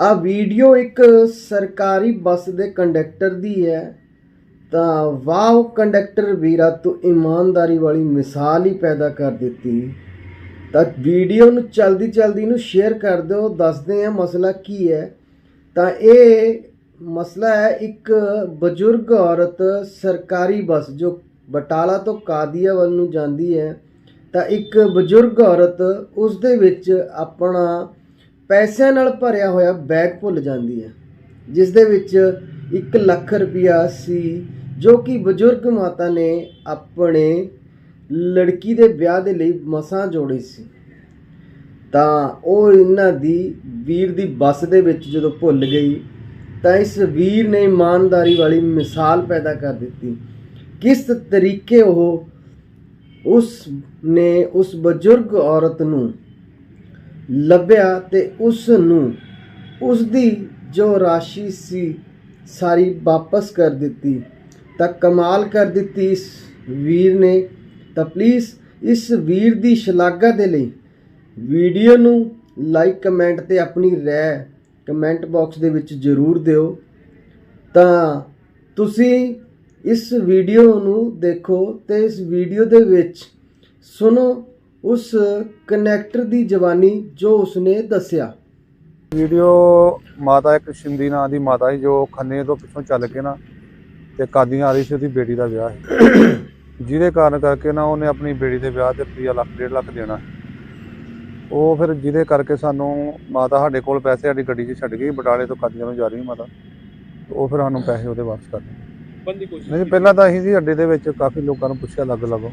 ਆ ਵੀਡੀਓ ਇੱਕ ਸਰਕਾਰੀ ਬੱਸ ਦੇ ਕੰਡਕਟਰ ਦੀ ਹੈ। ਤਾਂ ਵਾਹ ਕੰਡਕਟਰ ਵੀਰਾ, ਤੂੰ ਇਮਾਨਦਾਰੀ ਵਾਲੀ ਮਿਸਾਲ ਹੀ ਪੈਦਾ ਕਰ ਦਿੱਤੀ। ਤਾਂ ਵੀਡੀਓ ਨੂੰ ਚਲਦੀ ਚਲਦੀ ਨੂੰ ਸ਼ੇਅਰ ਕਰ ਦਿਓ, ਦੱਸਦੇ ਆ ਮਸਲਾ ਕੀ ਹੈ। ਤਾਂ ਇਹ ਮਸਲਾ ਹੈ, ਇੱਕ ਬਜ਼ੁਰਗ ਔਰਤ ਸਰਕਾਰੀ ਬੱਸ, ਜੋ ਬਟਾਲਾ ਤੋਂ ਕਾਦੀਆ ਵੱਲ ਨੂੰ ਜਾਂਦੀ ਹੈ। ਤਾਂ ਇੱਕ ਬਜ਼ੁਰਗ ਔਰਤ ਉਸ ਦੇ ਵਿੱਚ ਆਪਣਾ ਪੈਸਿਆਂ ਨਾਲ ਭਰਿਆ ਹੋਇਆ ਬੈਗ ਭੁੱਲ ਜਾਂਦੀ ਹੈ, ਜਿਸ ਦੇ ਵਿੱਚ 1 ਲੱਖ ਰੁਪਇਆ ਸੀ, ਜੋ ਕਿ ਬਜ਼ੁਰਗ ਮਾਤਾ ਨੇ ਆਪਣੇ ਲੜਕੀ ਦੇ ਵਿਆਹ ਦੇ ਲਈ ਮਸਾਂ ਜੋੜੀ ਸੀ। ਤਾਂ ਉਹ ਇਹਨਾਂ ਦੀ ਵੀਰ ਦੀ ਬੱਸ ਦੇ ਵਿੱਚ ਜਦੋਂ ਭੁੱਲ ਗਈ, ਤਾਂ ਇਸ ਵੀਰ ਨੇ ਇਮਾਨਦਾਰੀ ਵਾਲੀ ਮਿਸਾਲ ਪੈਦਾ ਕਰ ਦਿੱਤੀ। ਕਿਸ ਤਰੀਕੇ ਉਹ ਉਸ ਨੇ ਉਸ ਬਜ਼ੁਰਗ ਔਰਤ ਨੂੰ ਲੱਭਿਆ ਤੇ ਉਸ ਨੂੰ ਉਸ ਦੀ ਜੋ ਰਾਸ਼ੀ ਸੀ ਸਾਰੀ ਵਾਪਸ ਕਰ ਦਿੱਤੀ। ਤਾਂ ਕਮਾਲ ਕਰ ਦਿੱਤੀ ਇਸ ਵੀਰ ਨੇ। ਤਾਂ ਪਲੀਜ਼ ਇਸ ਵੀਰ ਦੀ ਸ਼ਲਾਘਾ ਦੇ ਲਈ ਵੀਡੀਓ ਨੂੰ ਲਾਈਕ ਕਮੈਂਟ ਤੇ ਆਪਣੀ ਰਾਏ ਕਮੈਂਟ ਬਾਕਸ ਦੇ ਵਿੱਚ ਜ਼ਰੂਰ ਦਿਓ। ਤਾਂ ਤੁਸੀਂ ਇਸ ਵੀਡੀਓ ਨੂੰ ਦੇਖੋ ਤੇ ਇਸ ਵੀਡੀਓ ਦੇ ਵਿੱਚ ਸੁਣੋ ਉਸ ਕਨੈਕਟਰ ਦੀ ਜਵਾਨੀ ਜੋ ਉਸਨੇ ਦੱਸਿਆ। ਵੀਡੀਓ ਮਾਤਾ ਇੱਕ ਸ਼ਿੰਦੀ ਨਾਂ ਦੀ ਮਾਤਾ ਸੀ ਜੋ ਖੰਨੇ ਤੋਂ ਪਿੱਛੋਂ ਚੱਲ ਕੇ ਨਾ ਤੇ ਕਾਦੀਆਂ ਆ ਰਹੀ ਸੀ ਉਹਦੀ ਬੇਟੀ ਦਾ ਵਿਆਹ ਸੀ। ਜਿਹਦੇ ਕਾਰਨ ਕਰਕੇ ਨਾ ਉਹਨੇ ਆਪਣੀ ਬੇਟੀ ਦੇ ਵਿਆਹ ਤੇ ਰੁਪਈਆ ਲੱਖ ਡੇਢ ਲੱਖ ਦੇਣਾ। ਉਹ ਫਿਰ ਜਿਹਦੇ ਕਰਕੇ ਸਾਨੂੰ ਮਾਤਾ ਸਾਡੇ ਕੋਲ ਪੈਸੇ ਸਾਡੀ ਗੱਡੀ 'ਚ ਛੱਡ ਗਈ ਬਟਾਲੇ ਤੋਂ ਕਾਦੀਆਂ ਨੂੰ ਜਾ ਰਹੀ ਮਾਤਾ। ਉਹ ਫਿਰ ਸਾਨੂੰ ਪੈਸੇ ਉਹਦੇ ਵਾਪਸ ਕਰ ਦਿੱਤੇ। ਬੰਦੀ ਕੋਸ਼ਿਸ਼ ਨਹੀਂ ਪਹਿਲਾਂ ਤਾਂ ਅਸੀਂ ਜੀ ਅੱਡੇ ਦੇ ਵਿੱਚ ਕਾਫੀ ਲੋਕਾਂ ਨੂੰ ਪੁੱਛਿਆ ਲੱਗ ਲੱਗੋ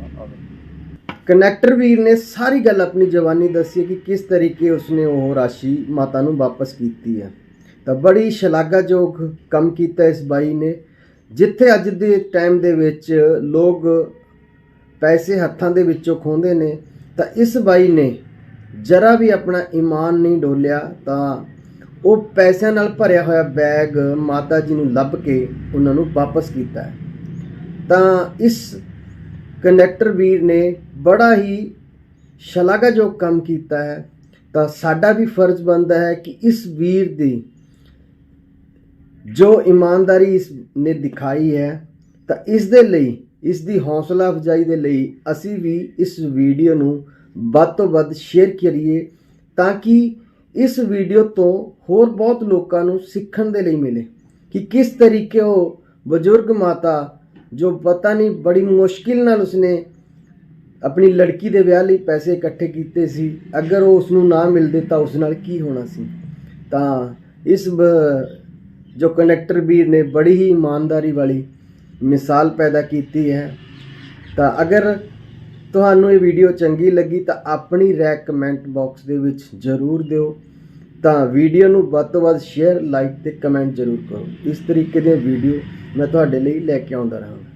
ਕਨੈਕਟਰ ਵੀਰ ਨੇ ਸਾਰੀ ਗੱਲ ਆਪਣੀ ਜਵਾਨੀ ਦੱਸੀ ਕਿ ਕਿਸ ਤਰੀਕੇ ਉਸਨੇ ਉਹ ਰਾਸ਼ੀ ਮਾਤਾ ਨੂੰ ਵਾਪਸ ਕੀਤੀ ਹੈ। ਤਾਂ ਬੜੀ ਸ਼ਲਾਘਾਯੋਗ ਕੰਮ ਕੀਤਾ ਇਸ ਬਾਈ ਨੇ, ਜਿੱਥੇ ਅੱਜ ਦੇ ਟਾਈਮ ਦੇ ਵਿੱਚ ਲੋਕ ਪੈਸੇ ਹੱਥਾਂ ਦੇ ਵਿੱਚੋਂ ਖੋਹਦੇ ਨੇ, ਤਾਂ ਇਸ ਬਾਈ ਨੇ ਜਰਾ ਵੀ ਆਪਣਾ ਈਮਾਨ ਨਹੀਂ ਡੋਲਿਆ, ਤਾਂ ਉਹ ਪੈਸਿਆਂ ਨਾਲ ਭਰਿਆ ਹੋਇਆ ਬੈਗ ਮਾਤਾ ਜੀ ਨੂੰ ਲੱਭ ਕੇ ਉਹਨਾਂ ਨੂੰ ਵਾਪਸ ਕੀਤਾ ਤਾਂ ਇਸ ਕੰਡਕਟਰ ਵੀਰ ਨੇ ਬੜਾ ਹੀ ਸ਼ਲਾਘਾਯੋਗ ਕੰਮ ਕੀਤਾ ਹੈ, ਤਾਂ ਸਾਡਾ ਵੀ ਫਰਜ਼ ਬਣਦਾ ਹੈ ਕਿ ਇਸ ਵੀਰ ਦੀ ਜੋ ਇਮਾਨਦਾਰੀ ਇਸ ਨੇ ਦਿਖਾਈ ਹੈ, ਤਾਂ ਇਸ ਦੇ ਲਈ, ਇਸ ਦੀ ਹੌਸਲਾ ਅਫਜ਼ਾਈ ਦੇ ਲਈ ਅਸੀਂ ਵੀ ਇਸ ਵੀਡੀਓ ਨੂੰ ਵੱਧ ਤੋਂ ਵੱਧ ਸ਼ੇਅਰ ਕਰੀਏ, ਤਾਂ ਕਿ ਇਸ ਵੀਡੀਓ ਤੋਂ ਹੋਰ ਬਹੁਤ ਲੋਕਾਂ ਨੂੰ ਸਿੱਖਣ ਦੇ ਲਈ ਮਿਲੇ ਕਿ ਕਿਸ ਤਰੀਕੇ ਉਹ ਬਜ਼ੁਰਗ ਮਾਤਾ ਜੋ ਪਤਾ ਨਹੀਂ, ਬੜੀ ਮੁਸ਼ਕਿਲ ਨਾਲ ਉਸਨੇ ਆਪਣੀ ਲੜਕੀ ਦੇ ਵਿਆਹ ਲਈ ਪੈਸੇ ਇਕੱਠੇ ਕੀਤੇ ਸੀ। ਅਗਰ ਉਹ ਉਸ ਨੂੰ ਨਾ ਮਿਲਦੇ ਤਾਂ ਉਸ ਨਾਲ ਕੀ ਹੋਣਾ ਸੀ? ਤਾਂ ਇਸ ਜੋ ਕਨੈਕਟਰ ਵੀਰ ਨੇ ਬੜੀ ਹੀ ਇਮਾਨਦਾਰੀ ਵਾਲੀ ਮਿਸਾਲ ਪੈਦਾ ਕੀਤੀ ਹੈ। ਤਾਂ ਅਗਰ ਤੁਹਾਨੂੰ ਇਹ ਵੀਡੀਓ ਚੰਗੀ ਲੱਗੀ ਤਾਂ ਆਪਣੀ ਰੈਕ ਕਮੈਂਟ ਬਾਕਸ ਦੇ ਵਿੱਚ ਜ਼ਰੂਰ ਦਿਓ। ਤਾਂ ਵੀਡੀਓ ਨੂੰ ਵੱਧ ਤੋਂ ਵੱਧ ਸ਼ੇਅਰ ਲਾਈਕ ਤੇ ਕਮੈਂਟ ਜ਼ਰੂਰ ਕਰੋ। ਇਸ ਤਰੀਕੇ ਦੀਆਂ ਵੀਡੀਓ ਮੈਂ ਤੁਹਾਡੇ ਲਈ ਲੈ ਕੇ ਆਉਂਦਾ ਰਹਾਂਗਾ।